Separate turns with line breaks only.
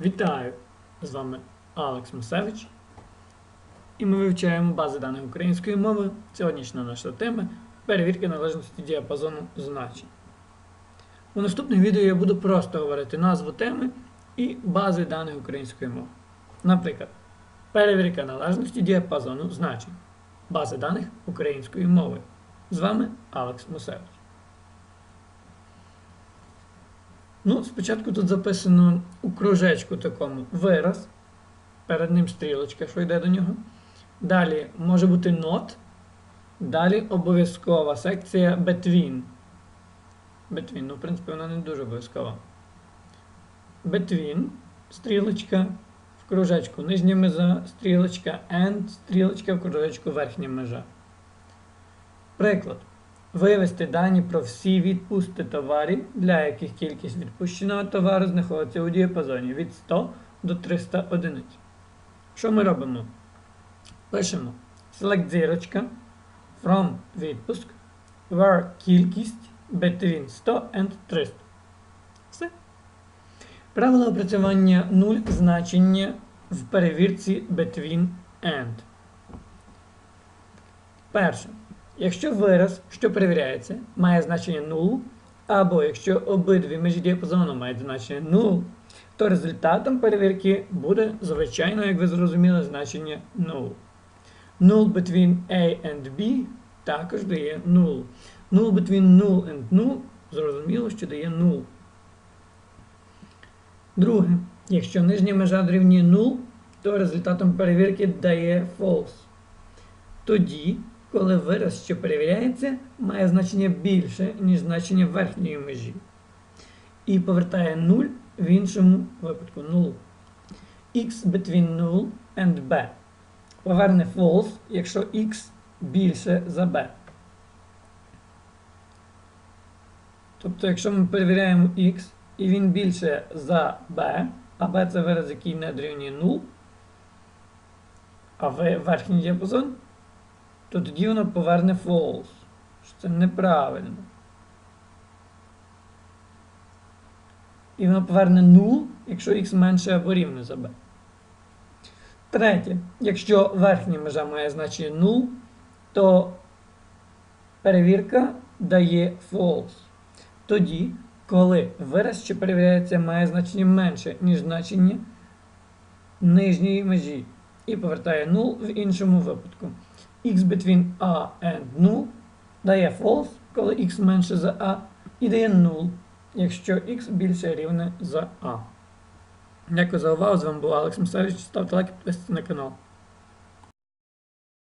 Вітаю! З вами Алекс Мусевич. І ми вивчаємо бази даних української мови. Сьогоднішня наша тема перевірки належності діапазону значень. У наступних відео я буду просто говорити назву теми і бази даних української мови. Наприклад, перевірка належності діапазону значень. Бази даних української мови. З вами Алекс Мусевич. Ну, спочатку тут записано у кружечку такому вираз. Перед ним стрілочка, що йде до нього. Далі може бути not. Далі обов'язкова секція between. Between, ну, в принципі, вона не дуже обов'язкова. Between, стрілочка в кружечку нижня межа, стрілочка and, стрілочка в кружечку верхня межа. Приклад. Вивести дані про всі відпусти товарів, для яких кількість відпущеного товару знаходиться у діапазоні від 100 до 300 одиниць. Що ми робимо? Пишемо select зірочка from відпуск where кількість between 100 and 300. Все. Правило опрацювання 0 значення в перевірці between and. Перше. Якщо вираз, що перевіряється, має значення 0, або якщо обидві межі діапазону мають значення 0, то результатом перевірки буде, звичайно, як ви зрозуміли, значення 0. Null between A and B також дає 0. Null between 0 and 0 зрозуміло, що дає 0. Друге. Якщо нижня межа дорівнює 0, то результатом перевірки дає false. Тоді коли вираз, що перевіряється, має значення більше, ніж значення верхньої межі. І повертає 0 в іншому випадку 0. x between 0 and b. Поверне false, якщо x більше за b. Тобто, якщо ми перевіряємо x і він більше за b, а b це вираз, який не дорівнює 0, а верхній діапазон то тоді воно поверне false. Що це неправильно. І воно поверне 0, якщо x менше або рівне за b. Третє. Якщо верхня межа має значення 0, то перевірка дає false. Тоді, коли вираз, що перевіряється, має значення менше, ніж значення нижньої межі. І повертає 0 в іншому випадку x between a and 0 дає false, коли x менше за a, і дає 0, якщо x більше рівне за a. Дякую за увагу. З вами був Алекс Мусевич. Ставте лайк, підписуйтесь на канал.